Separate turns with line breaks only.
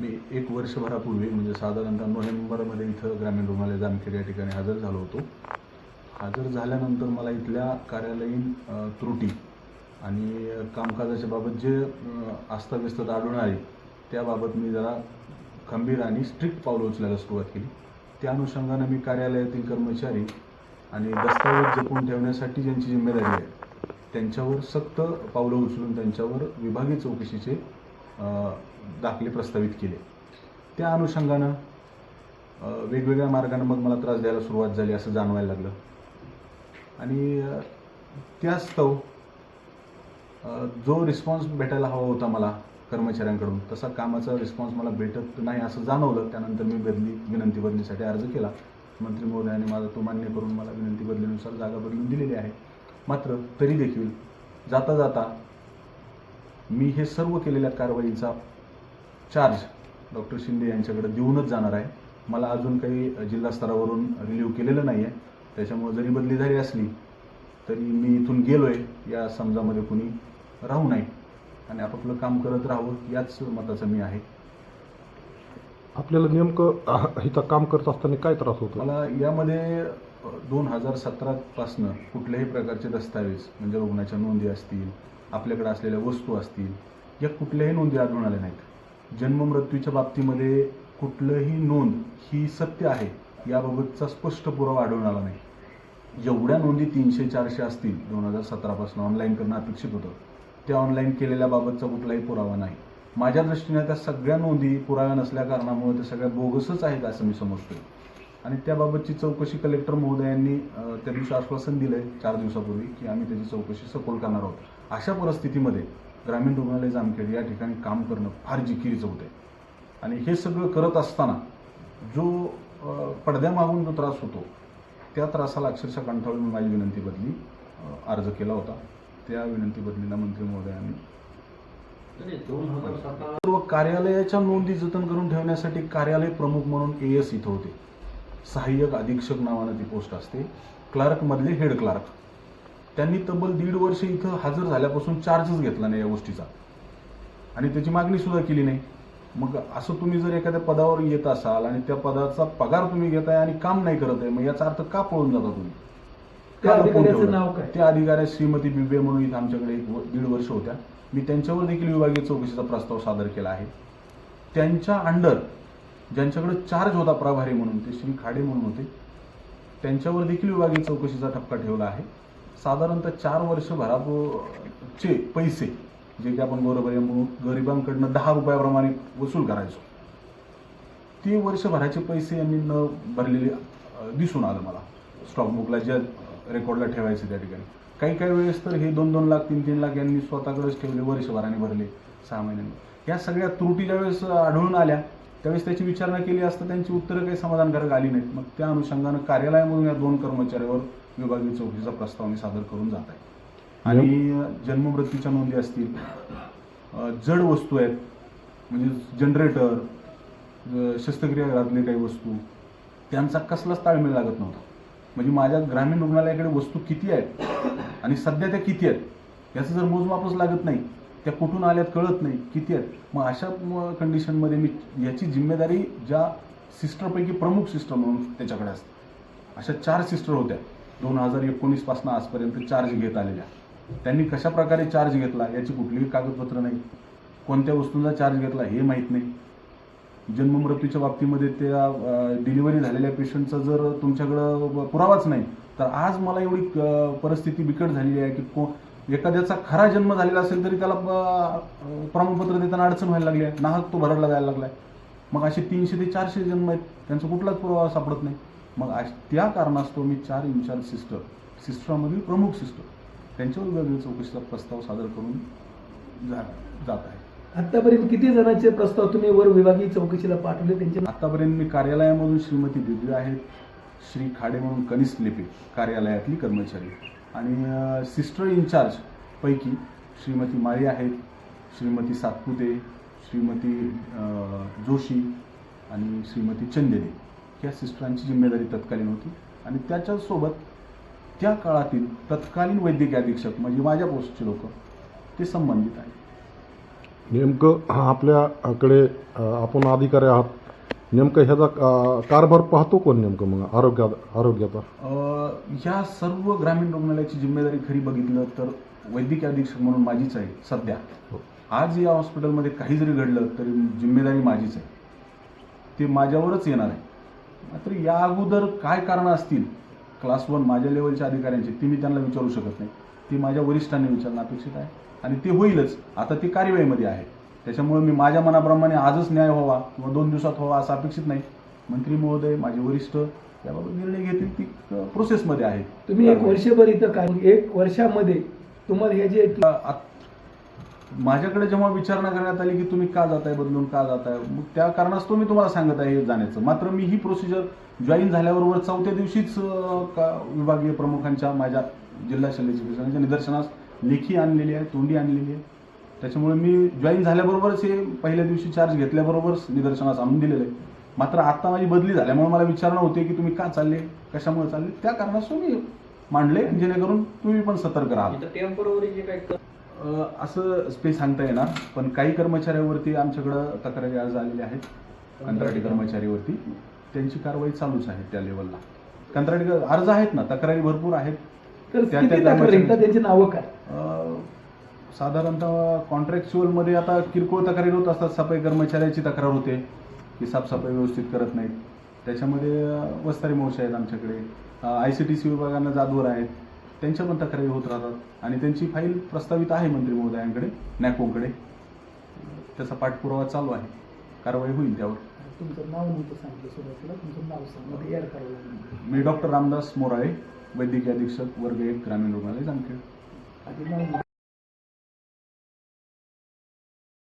मी एक वर्षभरापूर्वी म्हणजे साधारणतः नोव्हेंबरमध्ये इथं ग्रामीण रुग्णालय जामखेड या ठिकाणी हजर झालो होतो. हजर झाल्यानंतर मला इथल्या कार्यालयीन त्रुटी आणि कामकाजाच्या बाबत जे अ, अस्ताव्यस्तता आढळून आली त्याबाबत मी जरा खंबीर आणि स्ट्रिक्ट पावलं उचलायला सुरुवात केली. त्या अनुषंगानं मी कार्यालयातील कर्मचारी आणि दस्तावेज जपून ठेवण्यासाठी ज्यांची जिम्मेदारी आहे त्यांच्यावर सक्त पावलं उचलून त्यांच्यावर विभागीय चौकशीचे दाखले प्रस्तावित केले. त्या अनुषंगानं वेगवेगळ्या मार्गानं मग मला त्रास द्यायला सुरुवात झाली असं जाणवायला लागलं. आणि त्यास्तव जो रिस्पॉन्स भेटायला हवा होता मला कर्मचाऱ्यांकडून तसा कामाचा रिस्पॉन्स मला भेटत नाही असं जाणवलं. त्यानंतर मी बदली विनंती बदलीसाठी अर्ज केला. मंत्री महोदयाने माझा तो मान्य करून मला विनंती बदलीनुसार जागा बदलून दिलेली आहे. मात्र तरी देखील जाता जाता मी हे सर्व केलेल्या कारवाईचा चार्ज डॉक्टर शिंदे यांच्याकडे देऊनच जाणार आहे. मला अजून काही जिल्हा स्तरावरून रिलीव्ह केलेलं नाही आहे त्याच्यामुळे जरी बदली झाली असली तरी मी इथून गेलो आहे या समजामध्ये कुणी राहू नये. आणि आपापलं काम करत राहावं याच मताचा मी आहे.
आपल्याला नेमकं इथं काम करत असताना काय त्रास होतो?
मला यामध्ये दोन हजार सतरापासनं कुठल्याही प्रकारचे दस्तावेज म्हणजे रुग्णाच्या नोंदी असतील आपल्याकडे असलेल्या वस्तू असतील या कुठल्याही नोंदी आढळून आल्या नाहीत. जन्ममृत्यूच्या बाबतीमध्ये कुठलंही नोंद ही सत्य आहे याबाबतचा स्पष्ट पुरावा आढळून आला नाही. एवढ्या नोंदी तीनशे चारशे असतील दोन हजार सतरापासून ऑनलाईन करणं अपेक्षित होतं. त्या ऑनलाईन केलेल्याबाबतचा कुठलाही पुरावा नाही. माझ्या दृष्टीने त्या सगळ्या नोंदी पुराव्या नसल्या कारणामुळे त्या सगळ्या बोगसच आहेत असं मी समजतोय. आणि त्याबाबतची चौकशी कलेक्टर महोदयांनी त्या दिवशी आश्वासन आहे चार दिवसापूर्वी की आम्ही त्याची चौकशी सखोल करणार आहोत. अशा परिस्थितीमध्ये ग्रामीण रुग्णालय जामखेड या ठिकाणी काम करणं फार जिकिरीचं होतंय. आणि हे सगळं करत असताना जो पडद्यामागून जो त्रास होतो त्या त्रासाला अक्षरशः कंटाळून मी माझी विनंती बदली अर्ज केला होता. त्या विनंती बदलीला मंत्री महोदयांनी सर्व कार्यालयाच्या नोंदी जतन करून ठेवण्यासाठी कार्यालय प्रमुख म्हणून ए एस इथं होते. सहाय्यक अधीक्षक नावानं ती पोस्ट असते. क्लार्क मधले हेड क्लार्क त्यांनी तब्बल दीड वर्ष इथं हजर झाल्यापासून चार्जच घेतला नाही या गोष्टीचा. आणि त्याची मागणी सुद्धा केली नाही. मग असं तुम्ही जर एखाद्या पदावर येत असाल आणि त्या पदाचा पगार तुम्ही घेताय आणि काम नाही करत आहे मग याचा अर्थ का पळून जाता तुम्ही?
त्या
अधिकाऱ्या श्रीमती बिबे म्हणून इथं आमच्याकडे एक दीड वर्ष होत्या. मी त्यांच्यावर देखील विभागीय चौकशीचा प्रस्ताव सादर केला आहे. त्यांच्या अंडर ज्यांच्याकडे चार्ज होता प्रभारी म्हणून ते श्री खाडे म्हणून होते त्यांच्यावर देखील विभागीय चौकशीचा ठपका ठेवला आहे. साधारणतः चार वर्षभराचे पैसे जे की आपण बरोबर आहे म्हणून गरिबांकडनं दहा रुपयाप्रमाणे वसूल करायचो. ते वर्षभराचे पैसे यांनी न भरलेले दिसून आलं मला. स्टॉक बुकला ज्या रेकॉर्डला ठेवायचे त्या ठिकाणी. काही काही वेळेस तर हे दोन दोन लाख तीन तीन लाख यांनी स्वतःकडेच ठेवले वर्षभराने भरले सहा महिन्यांनी. या सगळ्या त्रुटी ज्यावेळेस आढळून आल्या. त्यावेळेस त्याची विचारणा केली असता त्यांची उत्तरं काही समाधानकारक आली नाहीत. मग त्या अनुषंगानं कार्यालयामधून या दोन कर्मचाऱ्यावर विभागीय चौकशीचा प्रस्ताव मी सादर करून जात आहे. आणि? जन्ममृत्यूच्या नोंदी असतील जड वस्तू आहेत म्हणजे जनरेटर अ, शस्त्रक्रियाघरातले काही वस्तू त्यांचा कसलाच ताळमेळ लागत नव्हता. म्हणजे माझ्या ग्रामीण रुग्णालयाकडे वस्तू किती आहेत आणि सध्या त्या किती आहेत याचं जर मोजमापच लागत नाही त्या कुठून आल्यात कळत नाही किती आहेत. मग अशा कंडिशनमध्ये मी याची जिम्मेदारी ज्या सिस्टरपैकी प्रमुख सिस्टर म्हणून त्याच्याकडे असते. अशा चार सिस्टर होत्या. दोन हजार एकोणीसपासून आजपर्यंत चार्ज घेत आलेल्या. त्यांनी कशा प्रकारे चार्ज घेतला याची कुठलीही कागदपत्र नाही. कोणत्या वस्तूंचा चार्ज घेतला हे माहीत नाही. जन्ममृत्यूच्या बाबतीमध्ये त्या डिलिव्हरी झालेल्या पेशंटचा जर तुमच्याकडं पुरावाच नाही तर आज मला एवढी परिस्थिती बिकट झालेली आहे की को एखाद्याचा खरा जन्म झालेला असेल तरी त्याला प्रमाणपत्र देताना अडचण व्हायला लागली आहे. नाहक तो भरडला जायला लागला आहे मग असे तीनशे ते चारशे जन्म आहेत. त्यांचा कुठलाच पुरावा सापडत नाही. मग अश- त्या कारणास्तव मी चार इन्चार्ज सिस्टर सिस्टरमधील प्रमुख सिस्टर त्यांच्यावर वेगवेगळ्या चौकशीचा प्रस्ताव सादर करून जा जात आहे.
आतापर्यंत किती जणांचे प्रस्ताव तुम्ही वर विभागीय चौकशीला पाठवले? त्यांचे
आतापर्यंत मी कार्यालयामधून श्रीमती दिव्य आहेत श्री खाडे म्हणून कनिष्ठ लिपी कार्यालयातली कर्मचारी. आणि सिस्टर इन्चार्ज पैकी श्रीमती माळी आहेत श्रीमती सातपुते श्रीमती जोशी आणि श्रीमती चंदेले ह्या सिस्टरांची जिम्मेदारी तत्कालीन होती. आणि त्याच्यासोबत त्या काळातील तत्कालीन वैद्यकीय अधीक्षक म्हणजे माझ्या पोस्टचे लोक ते संबंधित आहेत.
नेमकं आपल्याकडे आपण अधिकारी आहात. नेमकं ह्याचा कारभार पाहतो कोण नेमकं मग? आरोग्यात आरोग्याचा?
अ, या सर्व ग्रामीण रुग्णालयाची जिम्मेदारी खरी बघितलं तर वैद्यकीय अधीक्षक म्हणून माझीच आहे सध्या.
हो.
आज या हॉस्पिटलमध्ये काही जरी घडलं तरी जिम्मेदारी माझीच आहे. ते माझ्यावरच येणार आहे. मात्र या अगोदर काय कारणं असतील? क्लास वन माझ्या लेवलच्या अधिकाऱ्यांची ती मी त्यांना विचारू शकत नाही. ती माझ्या वरिष्ठांनी विचारणं अपेक्षित आहे. आणि ते होईलच. आता ती कार्यवाहीमध्ये आहे. त्याच्यामुळे मी माझ्या मनाप्रमाणे आजच न्याय व्हावा किंवा दोन दिवसात व्हावा असं अपेक्षित नाही. मंत्री महोदय माझे वरिष्ठ याबाबत निर्णय घेतील ती प्रोसेसमध्ये आहे.
तुम्ही एक वर्षभर इथं काय एक वर्षामध्ये तुम्हाला हे जे
माझ्याकडे जेव्हा विचारणा करण्यात आली की तुम्ही का जाताय बदलून का जाताय? मग त्या कारणास्तव मी तुम्हाला सांगत आहे हे जाण्याचं. मात्र मी ही प्रोसिजर जॉईन झाल्याबरोबर चौथ्या दिवशीच का विभागीय प्रमुखांच्या माझ्या जिल्हा शल्य चिकित्सकांच्या निदर्शनास लेखी आणलेली आहे तोंडी आणलेली आहे. त्याच्यामुळे मी जॉईन झाल्याबरोबरच हे पहिल्या दिवशी चार्ज घेतल्याबरोबरच निदर्शनास आणून दिलेलं आहे. मात्र आत्ता माझी बदली झाल्यामुळे मला विचारणा होते की तुम्ही का चालले कशामुळे चालले? त्या कारणास्तव मी मांडले. जेणेकरून तुम्ही पण सतर्क राहाल. असं स्पेस सांगता येणार पण काही कर्मचाऱ्यावरती आमच्याकडं तक्रारी अर्ज आलेले आहेत कंत्राटी कर्मचारीवरती. त्यांची कारवाई चालूच आहे त्या लेवलला कंत्राटी अर्ज आहेत ना तक्रारी भरपूर आहेत.
तर
त्या-
त्यांची नावं काय?
साधारणतः कॉन्ट्रॅक्च्युअलमध्ये आता किरकोळ तक्रारी होत असतात सफाई कर्मचाऱ्याची तक्रार होते की साफसफाई व्यवस्थित करत नाहीत. त्याच्यामध्ये वस्तारी मोर्चा आहेत आमच्याकडे. आय सी टी सी विभागानं जादवर आहेत. त्यांच्या पण तक्रारी होत राहतात. आणि त्यांची फाईल प्रस्तावित आहे मंत्री महोदयांकडे नॅकोकडे त्याचा पाठपुरावा चालू आहे. कारवाई होईल त्यावर.
तुमचं नाव नव्हतं सांगितलं सुरुवातीला तुमचं नाव सांग. मध्ये ॲड करावं लागलं
मी डॉक्टर रामदास मोराळे वैद्यकीय अधीक्षक वर्ग एक ग्रामीण रुग्णालय जामखेड.
आधी नाव